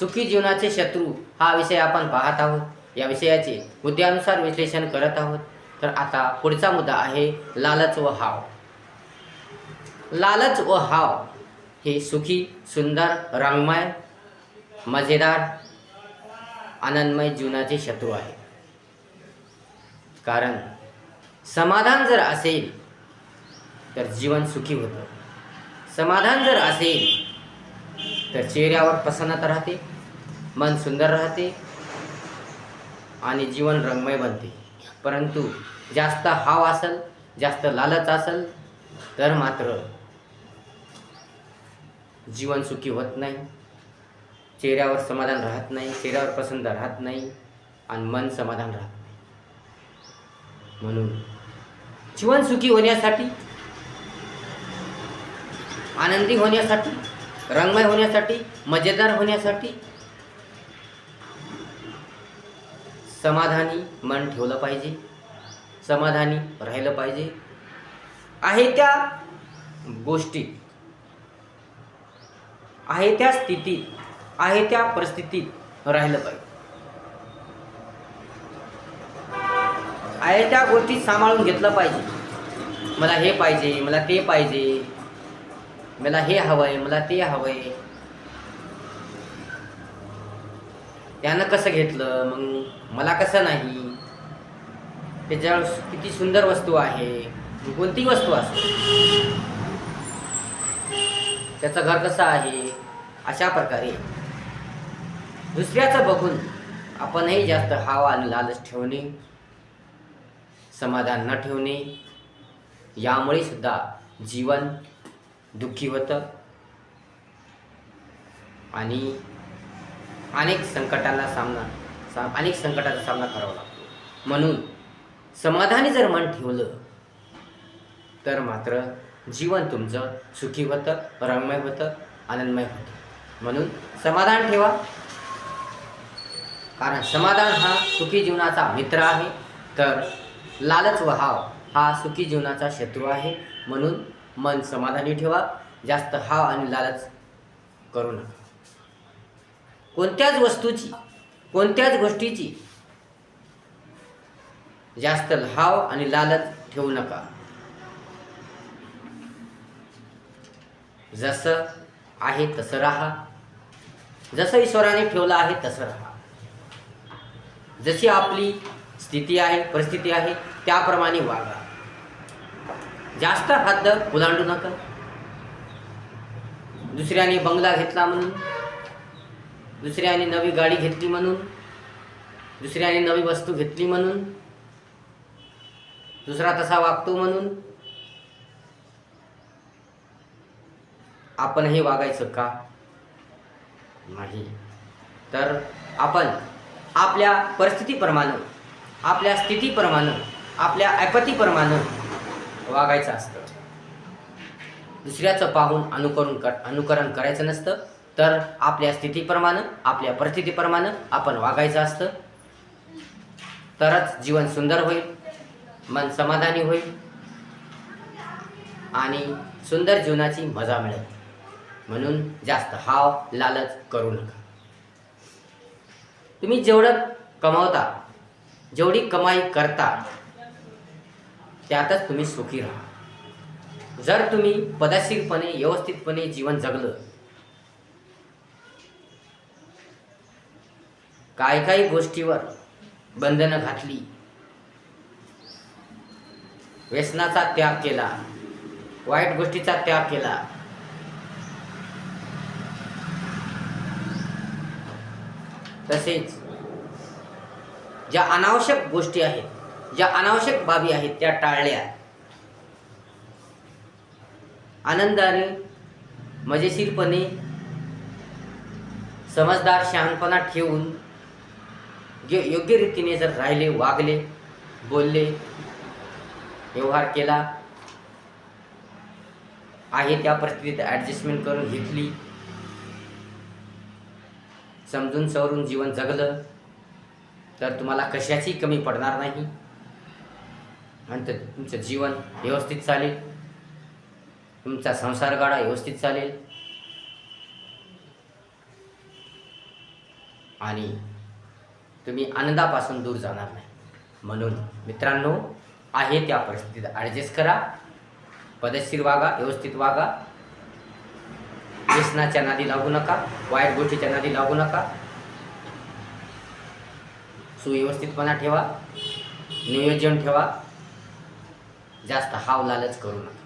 सुखी जीवनाचे शत्रू हा विषय आपण पाहत आहोत. या विषयाचे मुद्द्यानुसार विश्लेषण करत आहोत. तर आता पुढचा मुद्दा आहे लालच व हाव. लालच व हाव हे सुखी सुंदर रंगमय मजेदार आनंदमय जीवनाचे शत्रू आहे. कारण समाधान जर असेल तर जीवन सुखी होतं. समाधान जर असेल तर चेहऱ्यावर प्रसन्नता राहते मन सुंदर राहते आणि जीवन रंगमय बनते. परंतु जास्त हाव असेल जास्त लालच असेल तर मात्र जीवन सुखी होत नाही. चेहऱ्यावर समाधान राहत नाही चेहऱ्यावर पसंत राहत नाही आणि मन समाधान राहत नाही. म्हणून जीवन सुखी होण्यासाठी आनंदी होण्यासाठी रंगमय होण्यासाठी मजेदार होण्यासाठी समाधानी मन ठेवलं पाहिजे. समाधानी राहिलं पाहिजे. आहे त्या गोष्टीत आहे त्या स्थितीत आहे त्या परिस्थितीत राहिलं पाहिजे. आहे त्या गोष्टी सांभाळून घेतलं पाहिजे. मला हे पाहिजे मला ते पाहिजे. मला हे हवंय मला ते हवंय. त्यानं कसं घेतलं? मग मला कसं नाही? त्याच्यावर किती सुंदर वस्तू आहे? कोणती वस्तू असते त्याचं घर कसं आहे? अशा प्रकारे. दुसऱ्याचं बघून आपणही जास्त हाव आणि लालच ठेवणे समाधान न ठेवणे यामुळे सुद्धा जीवन दुःखी होतं. आणि अनेक संकटांना सामना सा अनेक संकटाचा सामना करावा लागतो. म्हणून समाधानी जर मन ठेवलं तर मात्र जीवन तुमचं सुखी होतं रममय होतं आनंदमय होतं. म्हणून समाधान ठेवा. कारण समाधान हा सुखी जीवनाचा मित्र आहे. तर लालच वहाव हा सुखी जीवनाचा शत्रू आहे. म्हणून मन समाधानी ठेवा. जास्त हाव आणि लालच करू नका. कोणत्याच वस्तूची कोणत्याच गोष्टीची जास्त हाव आणि लालच ठेवू नका. जसं आहे तसं राहा. जसं ईश्वराने ठेवलं आहे तसं राहा. जशी आपली स्थिती आहे परिस्थिती आहे त्याप्रमाणे वागा. जास्त हद्द ओलांडू नका. दुसऱ्याने बंगला घेतला म्हणून दुसऱ्याने नवी गाडी घेतली म्हणून दुसऱ्याने नवी वस्तू घेतली म्हणून दुसरा तसा वागतो म्हणून. आपण हे वागायचं का? नाही. तर आपण आपल्या परिस्थितीप्रमाणे आपल्या स्थितीप्रमाणे आपल्या ऐपतीप्रमाणे वागायचं असतं. दुसऱ्याचं पाहून अनुकरण कर अनुकरण करायचं नसतं तर आपल्या स्थितीप्रमाणे आपल्या परिस्थितीप्रमाणे आपण वागायचं असतं. तरच जीवन सुंदर होईल मन समाधानी होईल आणि सुंदर जीवनाची मजा मिळेल. म्हणून जास्त हाव लालच करू नका. तुम्ही जेवढं कमावता जेवढी कमाई करता त्यातच तुम्ही सुखी राहा. जर तुम्ही पदशीरपणे व्यवस्थितपणे जीवन जगलं काही काही गोष्टीवर बंधनं घातली व्यसनाचा त्याग केला वाईट गोष्टीचा त्याग केला तसेच ज्या अनावश्यक गोष्टी आहेत ज्या अनावश्यक बाबी आहेत त्या टाळल्या. आनंदाने मजेशीरपणे समजदार शहाणपणा ठेवून जे योग्य रीतीने जर राहिले वागले बोलले व्यवहार केला आहे त्या परिस्थितीत ॲडजस्टमेंट करून घेतली. समजून सवरून जीवन जगलं तर तुम्हाला कशाची कमी पडणार नाही. आणि ते तुमचं जीवन व्यवस्थित चालेल. तुमचा संसार गाडा व्यवस्थित चालेल. आणि तुम्ही आनंदापासून दूर जाणार नाही. म्हणून मित्रांनो आहे त्या परिस्थितीत ॲडजस्ट करा. पदशीर वागा व्यवस्थित वागा. व्यसनाच्या नादी लागू नका. वाईट गोष्टीच्या नादी लागू नका. सुव्यवस्थितपणा ठेवा. नियोजन ठेवा. जास्त हाव लालच करू नका.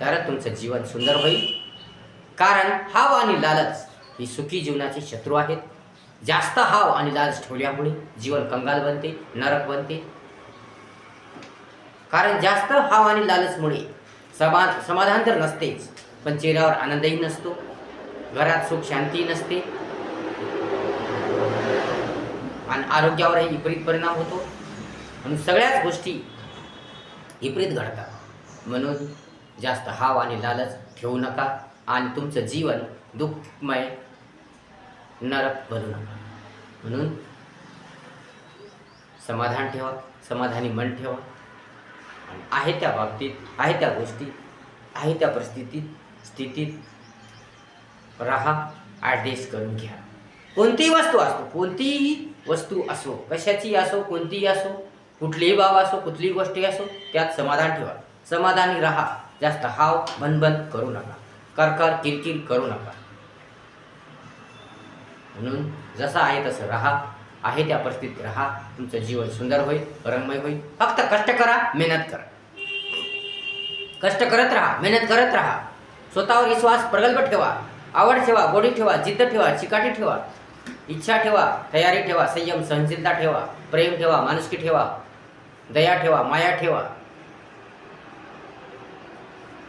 तर तुमचं जीवन सुंदर होईल. कारण हाव आणि लालच ही सुखी जीवनाचे शत्रू आहेत. जास्त हाव आणि लालच ठेवल्यामुळे जीवन कंगाल बनते नरक बनते. कारण जास्त हाव आणि लालचमुळे समा समाधान तर नसतेच पण चेहऱ्यावर आनंदही नसतो. घरात सुख शांती नसते. आणि आरोग्यावरही विपरीत परिणाम होतो. म्हणून सगळ्याच गोष्टी विपरीत घडतात. म्हणून जास्त हाव आणि लालच ठेवू नका आणि तुमचं जीवन दुःखमय नरक बनू नका. म्हणून समाधान ठेवा समाधानी मन ठेवा. आणि आहे त्या बाबतीत आहे त्या गोष्टी आहे त्या परिस्थितीत स्थितीत राहा ॲडजस्ट करून घ्या. कोणतीही वस्तू असतो कोणतीही वस्तू असो कशाची असो कोणतीही असो कुठलीही बाब असो कुठलीही गोष्टी असो त्यात समाधान ठेवा. समाधानी राहा. जास्त हाव बनबन करू नका. करकर किरकिर करू नका. म्हणून जसं आहे तसं राहा. आहे त्या परिस्थितीत राहा. तुमचं जीवन सुंदर होईल रंगमय होईल. फक्त कष्ट करा मेहनत करा. कष्ट करत राहा मेहनत करत राहा. स्वतःवर विश्वास प्रगल्भ ठेवा. आवड ठेवा गोडी ठेवा जिद्द ठेवा चिकाटी ठेवा. इच्छा ठेवा तयारी ठेवा संयम सहनशीलता ठेवा. प्रेम ठेवा माणुसकी ठेवा. दया ठेवा माया ठेवा.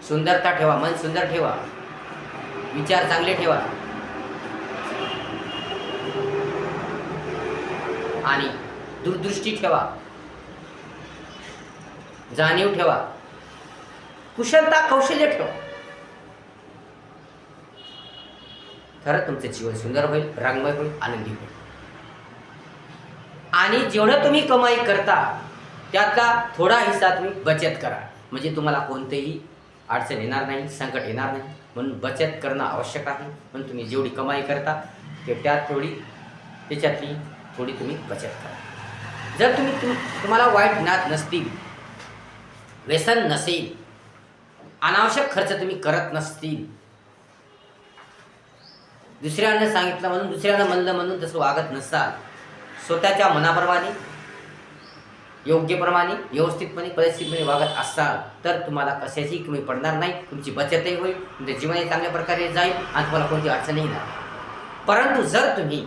सुंदरता ठेवा मन सुंदर ठेवा. विचार चांगले ठेवा. आणि दूरदृष्टी ठेवा. जाणीव ठेवा. कुशलता कौशल्य ठेवा. खरं तुमचं जीवन सुंदर होईल रंगमय होईल आनंदी होईल. आणि जेवढं तुम्ही कमाई करता त्यातला थोडा हिस्सा तुम्ही बचत करा. म्हणजे तुम्हाला कोणतेही अडचण येणार नाही संकट येणार नाही. म्हणून बचत करणं आवश्यक आहे. म्हणून तुम्ही जेवढी कमाई करता ते त्यात थोडी त्याच्यातली थोडी तुम्ही बचत करा. जर तुम्ही तुम तुम्हाला वाईट ज्ञात नसतील व्यसन नसेल अनावश्यक खर्च तुम्ही करत नसतील दुसऱ्यानं सांगितलं म्हणून दुसऱ्यानं म्हणलं म्हणून तसं वागत नसाल स्वतःच्या मनाप्रमाणे योग्यप्रमाणे व्यवस्थितपणे परिस्थितीपणे वागत असाल तर तुम्हाला कशाची कमी पडणार नाही तुमची बचतही होईल तुमचं जीवनही चांगल्या प्रकारे जाईल आणि तुम्हाला कोणती अडचणही येणार नाही. परंतु जर तुम्ही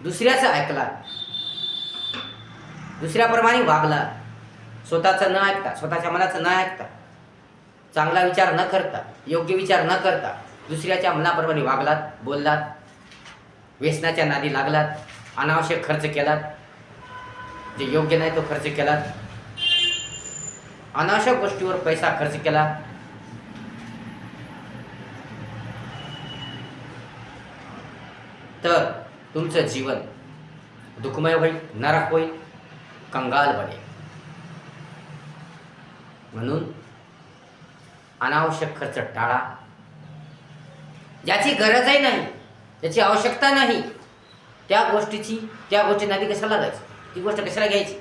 दुसऱ्याचं ऐकलात दुसऱ्याप्रमाणे वागलात स्वतःचं न ऐकता स्वतःच्या मनाचं न ऐकता चांगला विचार न करता योग्य विचार न करता दुसऱ्याच्या मनाप्रमाणे वागलात बोललात व्यसनाच्या नादी लागलात अनावश्यक खर्च केलात. जे योग्य नाही तो खर्च केलात. अनावश्यक गोष्टीवर पैसा खर्च केला. तर तुमचं जीवन दुःखमय होईल नरक होईल कंगाल बनेल. म्हणून अनावश्यक खर्च टाळा. ज्याची गरजही नाही त्याची आवश्यकता नाही त्या गोष्टीची त्या गोष्टी नादी कशाला लागायची? ती गोष्ट कशाला घ्यायची?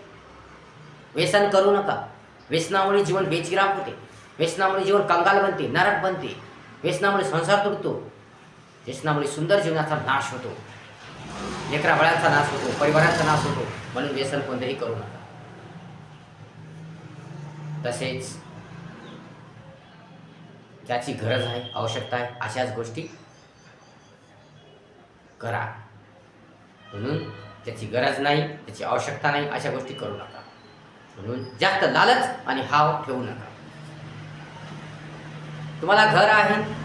व्यसन करू नका. व्यसनामुळे जीवन बेचिराम होते. व्यसनामुळे जीवन कंगाल बनते नरक बनते. व्यसनामुळे संसार तुटतो. व्यसनामुळे सुंदर जीवनाचा नाश होतो. लेकरा बाळांचा नाश होतो परिवाराचा नाश होतो. म्हणून व्यसन कोणतेही करू नका. तसेच ज्याची गरज आहे आवश्यकता आहे अशाच गोष्टी करा. म्हणून त्याची गरज नाही त्याची आवश्यकता नाही अशा गोष्टी करू नका. म्हणून जास्त लालच आणि हाव ठेवू नका. तुम्हाला घर आहे.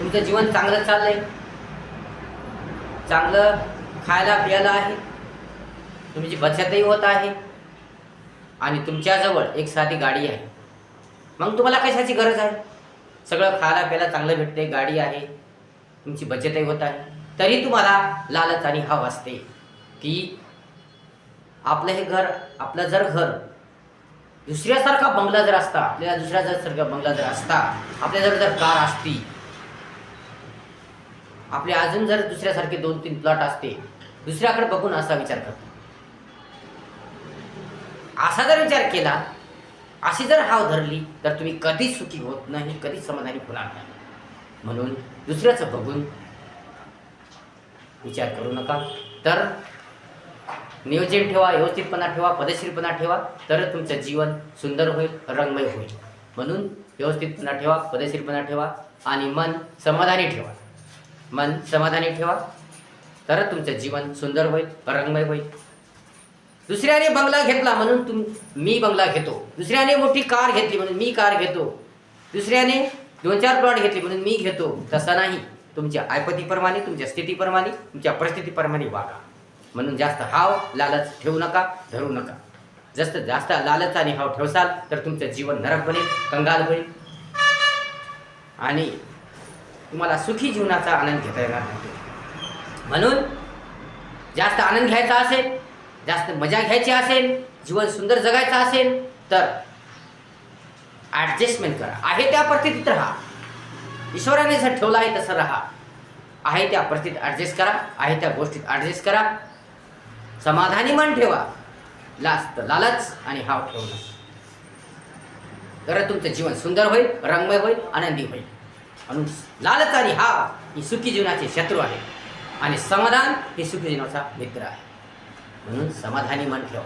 तुमचं जीवन चांगलं चाललंय. चांगलं खायला प्यायला आहे. तुमची बचतही होत आहे. आणि तुमच्याजवळ एक साधी गाडी आहे. मग तुम्हाला कशाची गरज आहे? सगळं खायला प्यायला चांगलं भेटते गाडी आहे. तुमची बचतही होत आहे. तरी तुम्हाला लालच आणि हाव असते की आपलं हे घर आपलं जर घर दुसऱ्यासारखा बंगला जर असता आपल्याला दुसऱ्या जर सारखा बंगला जर असता आपल्याजवळ जर कार असती आपले अजून जर दुसऱ्यासारखे दोन तीन प्लॉट असते दुसऱ्याकडे बघून असा विचार करतो. असा जर विचार केला अशी जर हाव धरली तर तुम्ही कधीच सुखी होत नाही कधीच समाधानी होणार नाही. म्हणून दुसऱ्याचं बघून विचार करू नका. तर नियोजन ठेवा व्यवस्थितपणा ठेवा पदशीरपणा ठेवा तर तुमचं जीवन सुंदर होईल रंगमय होईल. म्हणून व्यवस्थितपणा ठेवा पदशीरपणा ठेवा आणि मन समाधानी ठेवा. मन समाधानी ठेवा तर तुमचं जीवन सुंदर होईल रंगमय होईल. दुसऱ्याने बंगला घेतला म्हणून तुम मी बंगला घेतो. दुसऱ्याने मोठी कार घेतली म्हणून मी कार घेतो. दुसऱ्याने दोन चार प्लॉट घेतले म्हणून मी घेतो. तसा नाही. तुमच्या ऐपतीप्रमाणे तुमच्या स्थितीप्रमाणे तुमच्या परिस्थितीप्रमाणे वागा. म्हणून जास्त हाव लालच ठेवू नका धरू नका. जास्त जास्त लालच आणि हाव ठेवसाल तर तुमचं जीवन नरक बनेल कंगाल होईल. आणि तुम्हाला सुखी जीवनाचा आनंद घेता येणार नाही. म्हणून जास्त आनंद घ्यायचा असेल जास्त मजा घ्यायची असेल जीवन सुंदर जगायचं असेल तर ॲडजस्टमेंट करा. आहे त्या परिस्थितीत राहा. ईश्वराने जर ठेवलं आहे तसं राहा. आहे त्या परिस्थितीत ॲडजस्ट करा. आहे त्या गोष्टीत ॲडजस्ट करा. समाधानी मन ठेवा. लास्ट लालच आणि हाव ठेवू तर तुमचं जीवन सुंदर होईल रंगमय होईल आनंदी होईल. म्हणून लालच आणि हाव ही सुखी जीवनाचे शत्रू आहे. आणि समाधान हे सुखी जीवनाचा मित्र आहे. म्हणून समाधानी मन ठेवा.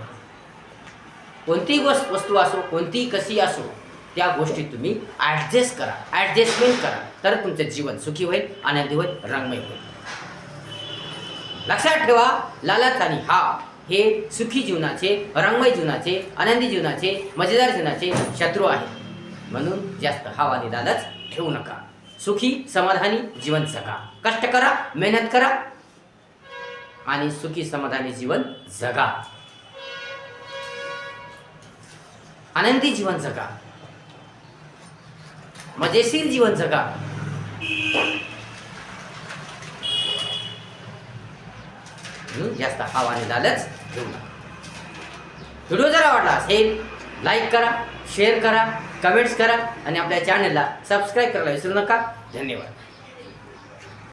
कोणतीही गोष्ट वस्तू असो कोणतीही कशी असो त्या गोष्टी तुम्ही ॲडजस्ट करा. ॲडजस्टमेंट करा. तर तुमचं जीवन सुखी होईल आनंदी होईल रंगमय होईल. लक्षात ठेवा लालच आणि हा हे सुखी जीवनाचे रंगमय जीवनाचे आनंदी जीवनाचे मजेदार जीवनाचे शत्रू आहे म्हणून जास्त हाव आणि लालच ठेवू नका. सुखी समाधानी जीवन जगा. कष्ट करा मेहनत करा आणि सुखी समाधानी जीवन जगा. आनंदी जीवन जगा. मजेशीर जीवन जगा. जास्त आव्हाने आणि घेऊ व्हिडिओ जर आवडला असेल लाईक करा शेअर करा कमेंट्स करा आणि आपल्या चॅनलला सबस्क्राईब करायला विसरू नका. धन्यवाद.